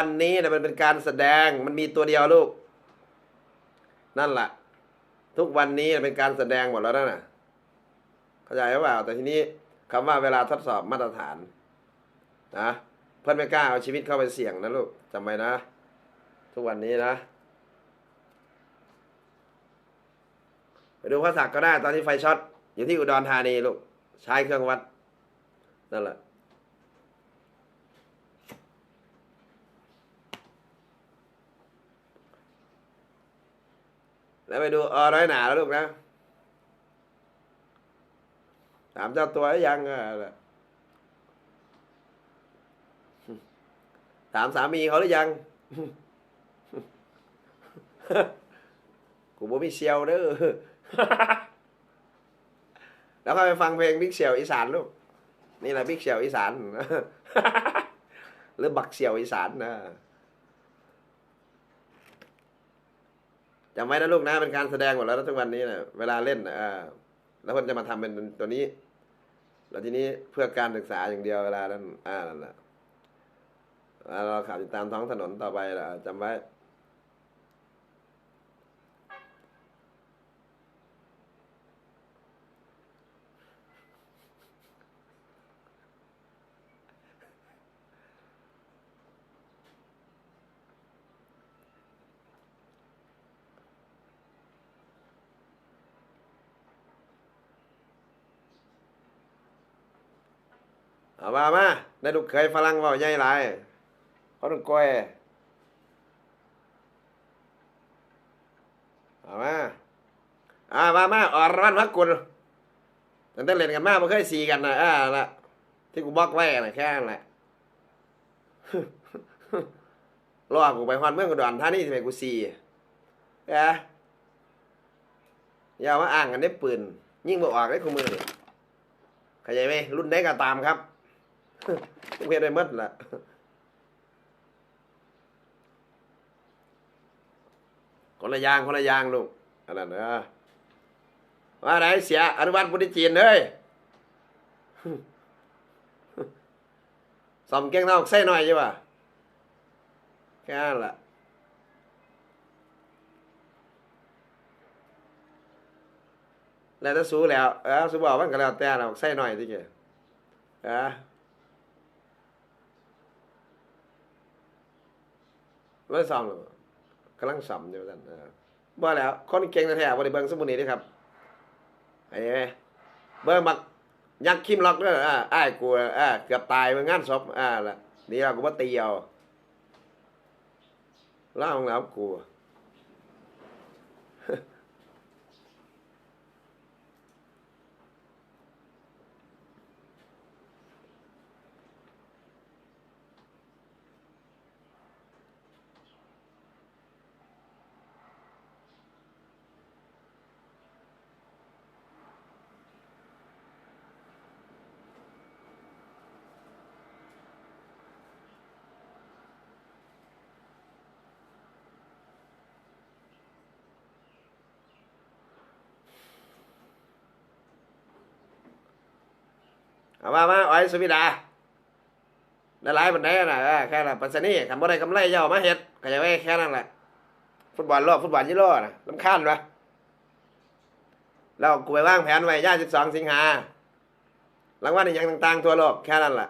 วันนี้นะมันเป็นการแสดงมันมีตัวเดียวลูก นั่นแหละทุกวันนี้เป็นการแสดงหมดแล้วนั่นน่ะเข้าใจหรือเปล่าแต่ทีนี้คำว่าเวลาทดสอบมาตรฐานนะเพื่อนไม่กล้าเอาชีวิตเข้าไปเสี่ยงนะลูกจำไว้นะ ทุกวันนี้นะไปดูพระศักดิ์ก็ได้ตอนที่ไฟช็อตอยู่ที่อุดรธานีลูกใช้เครื่องวัดนั่นแหละ แล้วไปดูออร้อยหนาแล้วลูกนะถามเจ้าตัวยังอะถามสามีเขาหรือยังกูบ่มีเซียวเด้อแล้วก็ไปฟังเพลงบิ๊กเซียวอีสานลูก นี่แหละบิ๊กเซียวอีสานหรือบักเซียวอีสานนะ จำไว้นะลูกนะเป็นการแสดงหมดแล้วทุกวันนี้นะเวลาเล่นนะอ่าแล้วคนจะมาทำเป็นตัวนี้ แล้วทีนี้เพื่อการศึกษาอย่างเดียวเวลานั้นอ่านั่นแหละเวเราขับอยู่ตามท้องถนนต่อไปล่ะจำไว้ เอามามาได้ลูกเคยฝรั่งว่าใหญ่หลายเขาต้องก้อยเอามาอ่ามามาอรวันพักกุลตั้งแต่เล่นกันมาบ่เคยสีกันนะอ่าละที่กูบอกไว้นะแค่นั้นแหละรอกูไปฮอนเมืองกุดรท่านี่ทำไมกูสีแกอย่ามาอ้างกันได้ปืนยิ่งบ่ออกได้คู่มือเข้าใจไหมรุ่นได้ก็ตามครับ เพียนไปหมดละคนละอยางคนละอยางลูกอันนั้นเออว่าไหนเสียอนุวัตพุทธิจีนเลยสอมเก่งเท่าใส่หน่อยใช่ป่ะแค่นั้นแหละแล้วถ้าสู้แล้ว เออสู้บอกมันก็แล้วแต่เราใส่หน่อยที่เกี่ยเออ ร้อยสองหรอกำลังสัมอยู่ท่านเออบ่แล้วคนเก่งแท้ๆบ่ได้เบิ่งสมุนีด้ครับไอ้แม่เบิ่งมักยักคิมล็อกด้วยอ่าอ้ายกูอ่าเกือบตายเมื่องานศพอ่าล่ะนี่เราก็บ่ตีเอาล่าของเรากู เอามามาอ้อยสุวิดาได้หลายบันไดน่ะเออแค่นั้นปัสนี่ทำบ่ได้กำไรอย่าเอมาเฮ็ดก็จะไว้แค่นั้นแหละฟุตบอลโลกฟุตบอลยี่โลน่ะลำคาญวะแล้วกูไปวางแผนไว้ย่าสิบสองสิงหารางวัลอีกอย่างต่างๆ ทั่วโลกแค่นั้นแหละ